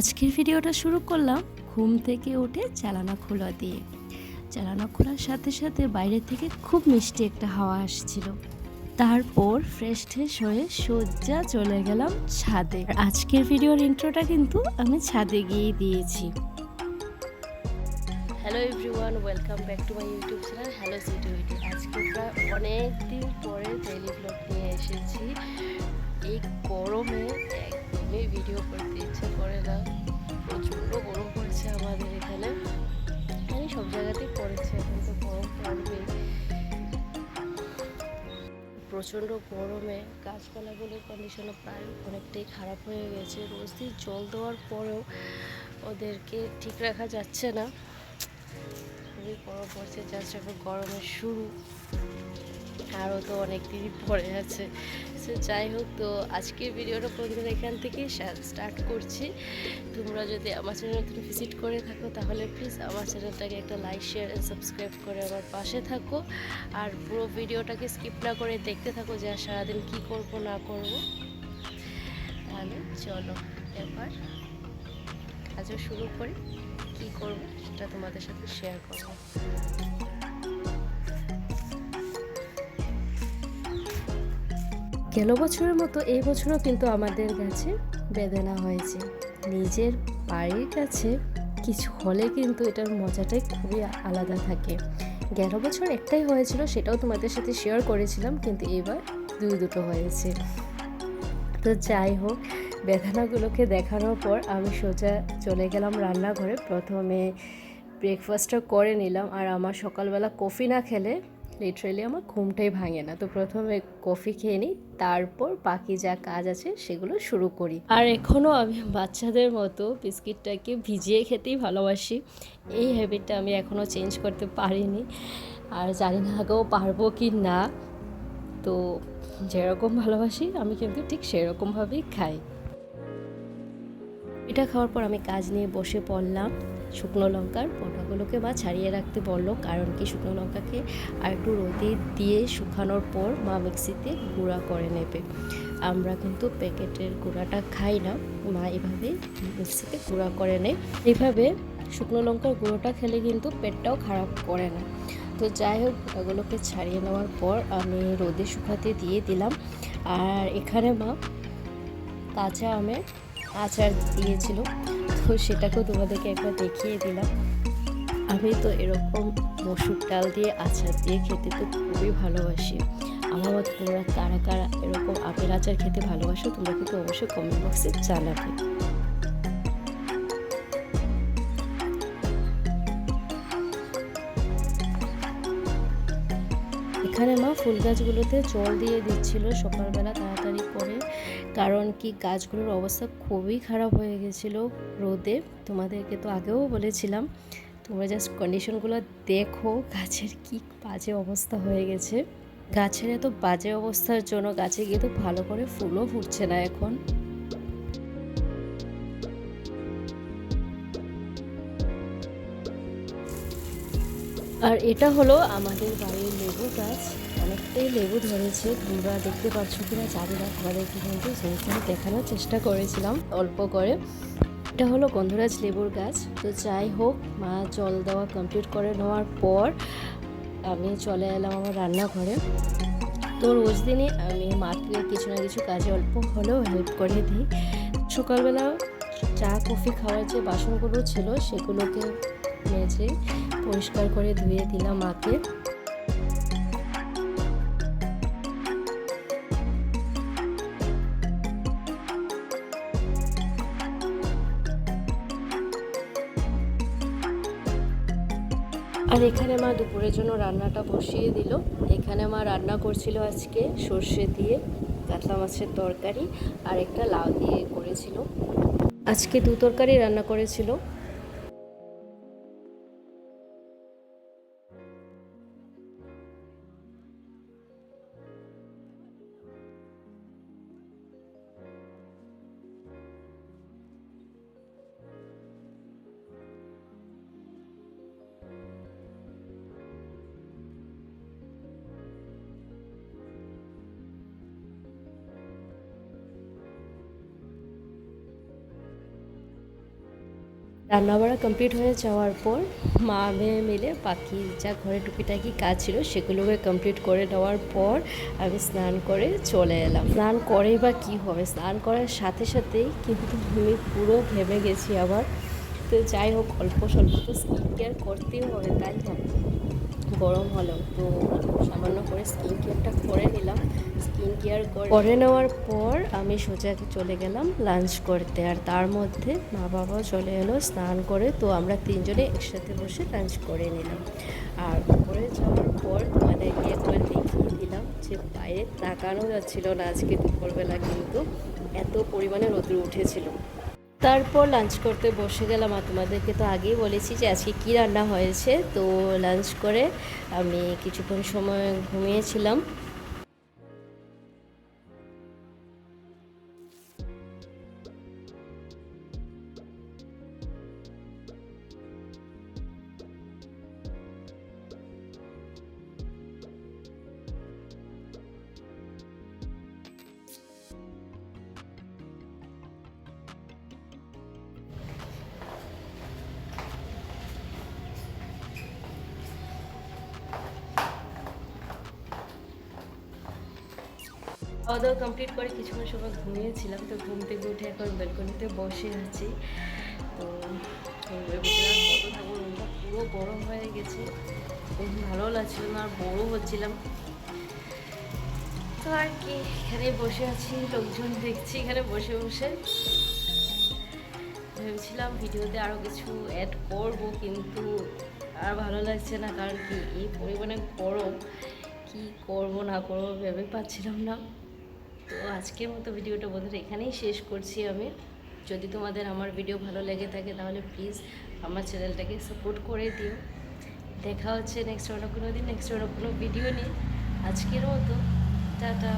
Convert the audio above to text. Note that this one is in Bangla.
আজকের ভিডিওটা শুরু করলাম ঘুম থেকে উঠে চালানা খোলা দিয়ে। চালানা খোলার সাথে সাথে বাইরে থেকে খুব মিষ্টি একটা হাওয়া আসছিল। তারপর ফ্রেশ ট্রেশ হয়ে সোজা চলে গেলাম ছাদে। আজকের ভিডিওর ইন্ট্রোটা কিন্তু আমি ছাদে গিয়েই দিয়েছি। Hello everyone welcome back to my YouTube channel hello সিটিউটি আজকে প্রায় অনেক দিন পরে ডেইলি ব্লগ নিয়ে এসেছি। এই গরমে একদমই ভিডিও করতে ইচ্ছে করে না। প্রচণ্ড গরম পড়ছে আমাদের এখানে। আমি সব জায়গাতেই পড়েছে, এখন তো গরম পড়বেই। প্রচণ্ড গরমে গাছপালাগুলোর কন্ডিশনও প্রায় অনেকটাই খারাপ হয়ে গেছে। রোজ দিন জল দেওয়ার পরেও ওদেরকে ঠিক রাখা যাচ্ছে না। খুবই গরম পড়ছে জাস্ট এখন গরমের শুরু। আরও তো অনেক দিনই পরে আছে। সো যাই হোক, তো আজকের ভিডিওটা প্রতিদিন এখান থেকেই স্টার্ট করছি। তোমরা যদি আমার চ্যানেল তুমি ভিজিট করে থাকো, তাহলে প্লিজ আমার চ্যানেলটাকে একটা লাইক শেয়ার অ্যান্ড সাবস্ক্রাইব করে আমার পাশে থাকো। আর পুরো ভিডিওটাকে স্কিপ না করে দেখতে থাকো যে আর সারাদিন কী করব, না করব। তাহলে চলো এবার কাজও শুরু করি, কী করব সেটা তোমাদের সাথে শেয়ার করব। গেল বছরের মতো এই বছরও কিন্তু আমাদের কাছে বেদনা হয়েছে। নিজের বাড়ির কাছে কিছু হলে কিন্তু এটার মজাটাই খুবই আলাদা থাকে। গেল বছর একটাই হয়েছিল, সেটাও তোমাদের সাথে শেয়ার করেছিলাম, কিন্তু এবার দুই দুটো হয়েছে। তো যাই হোক, বেদনাগুলোকে দেখানোর পর আমি সোজা চলে গেলাম রান্নাঘরে। প্রথমে ব্রেকফাস্টটা করে নিলাম, আর আমার সকালবেলা কফি না খেলে লিটারেলি আমার ঘুমটাই ভাঙে না। তো প্রথমে কফি খেয়ে নিই, তারপর বাকি যা কাজ আছে সেগুলো শুরু করি। আর এখনও আমি বাচ্চাদের মতো বিস্কিটটাকে ভিজিয়ে খেতেই ভালোবাসি। এই হ্যাবিটটা আমি এখনও চেঞ্জ করতে পারিনি। আর জানি না আগেও পারব কি না। তো যেরকম ভালোবাসি, আমি কিন্তু ঠিক সেরকমভাবেই খাই। এটা খাওয়ার পর আমি কাজ নিয়ে বসে পড়লাম। শুকনো লঙ্কার পোটাগুলোকে বা ছাড়িয়ে রাখতে বলল কারণ কি শুকনো লঙ্কাকে আর একটু রোদে দিয়ে শুকানোর পর মা মিক্সিতে গুঁড়া করে নেবে। আমরা কিন্তু প্যাকেটের গুঁড়াটা খাই না, মা এভাবে মিক্সিতে গুঁড়া করে নেয়। এভাবে শুকনো লঙ্কার গুঁড়োটা খেলে কিন্তু পেটটাও খারাপ করে না। তো যাই হোক ওগুলোকে ছাড়িয়ে নেওয়ার পর আমি রোদে শুকাতে দিয়ে দিলাম। আর এখানে মা কাঁচা আমের আচার দিয়েছিল। তো সেটাকেও তোমাদেরকে একবার দেখিয়ে দিলাম। আমি তো এরকম মসুর ডাল দিয়ে আচার দিয়ে খেতে তো খুবই ভালোবাসি। আমার মতো তোমরা কারা কারা এরকম আপেল আচার খেতে ভালোবাসো, তোমরা কিন্তু অবশ্যই কমেন্ট বক্সে জানাবে। এখানে মা ফুল গাছগুলোতে জল দিয়ে দিচ্ছিল, সকালবেলা তাড়াতাড়ি করে। কারণ কি গাছগুলোর অবস্থা খুবই খারাপ হয়ে গেছিল রোদে। তোমাদেরকে তো আগেও বলেছিলাম, তোমরা জাস্ট কন্ডিশনগুলো দেখো গাছের কি বাজে অবস্থা হয়ে গেছে। গাছের এত বাজে অবস্থার জন্য গাছে গিয়ে তো ভালো করে ফুলও ফুটছে না এখন। আর এটা হলো আমাদের বাড়ির লেবু গাছ। অনেকটাই লেবু ধরেছে, তোমরা দেখতে পাচ্ছ কিনা, জানি না, তোমাদেরকে কিন্তু সেইখানে দেখানোর চেষ্টা করেছিলাম অল্প করে। এটা হলো গন্ধরাজ লেবুর গাছ। তো যাই হোক, মা জল দেওয়া কমপ্লিট করে নেওয়ার পর আমি চলে এলাম আমার রান্নাঘরে। তো রোজ দিনই আমি মাকে কিছু না কিছু কাজে অল্প হলেও হেল্প করে দিই। সকালবেলা চা, কফি খাওয়ার যে বাসনগুলো ছিল, সেগুলোকে মেজে পরিষ্কার করে ধুয়ে দিলাম মাকে। আর এখানে মা দুপুরের জন্য রান্নাটা বসিয়ে দিল। এখানে মা রান্না করছিল আজকে সর্ষে দিয়ে, কাতলা মাছের তরকারি আর একটা লাউ দিয়ে করেছিল। আজকে দু তরকারি রান্না করেছিল। রান্নাবাড়া কমপ্লিট হয়ে যাওয়ার পর মা মেয়ে মিলে বাকি যা ঘরে টুকিটাকি কাজ ছিল সেগুলোকে কমপ্লিট করে নেওয়ার পর আমি স্নান করে চলে এলাম। স্নান করেই বা কী হবে? স্নান করার সাথে সাথেই কিন্তু আমি পুরো ভেবে গেছি আবার। তো যাই হোক, অল্প স্বল্প তো স্কিন কেয়ার করতেই হবে, তাই না? গরম হলো, তো সামান্য করে স্কিন কেয়ারটা করে নিলাম। স্কিন কেয়ার করে নেওয়ার পর আমি সোজা চলে গেলাম লাঞ্চ করতে। আর তার মধ্যে মা বাবাও চলে এলো স্নান করে, তো আমরা তিনজনে একসাথে বসে লাঞ্চ করে নিলাম। আর উপরে যাওয়ার পর তোমাদেরকে একবার দেখিয়ে দিলাম যে বাইরে তাকানো যাচ্ছিল না আজকে দুপুরবেলা কিন্তু। এত পরিমাণে রোদ্র উঠেছিল। তারপর লাঞ্চ করতে বসে গেলাম। আর তোমাদেরকে তো আগেই বলেছি যে আজকে কী রান্না হয়েছে? তো লাঞ্চ করে আমি কিছুক্ষণ সময় ঘুমিয়েছিলাম। খাওয়া দাওয়া কমপ্লিট করে কিছুক্ষণ সময় ঘুমিয়েছিলাম, তো ঘুম থেকে উঠে এখন ব্যালকনিতে বসে আছি। তো পুরো গরম হয়ে গেছে। খুব ভালো লাগছিল না, আর বড়ো হচ্ছিলাম। তো আর কি, এখানে বসে আছি, লোকজন দেখছি এখানে বসে বসে। ভেবেছিলাম ভিডিওতে আরও কিছু অ্যাড করব, কিন্তু আর ভালো লাগছে না, কারণ কি, এই পরিমাণে গরম, কি করব না করব ভেবে পাচ্ছিলাম না। তো আজকের মতো ভিডিওটা বন্ধুরা এখানেই শেষ করছি আমি। যদি তোমাদের আমার ভিডিও ভালো লেগে থাকে তাহলে প্লিজ আমার চ্যানেলটাকে সাপোর্ট করে দিও। দেখা হচ্ছে নেক্সট অন্য কোনো দিন নেক্সট অন্য কোনো ভিডিও নিয়ে। আজকের মতো, টাটা।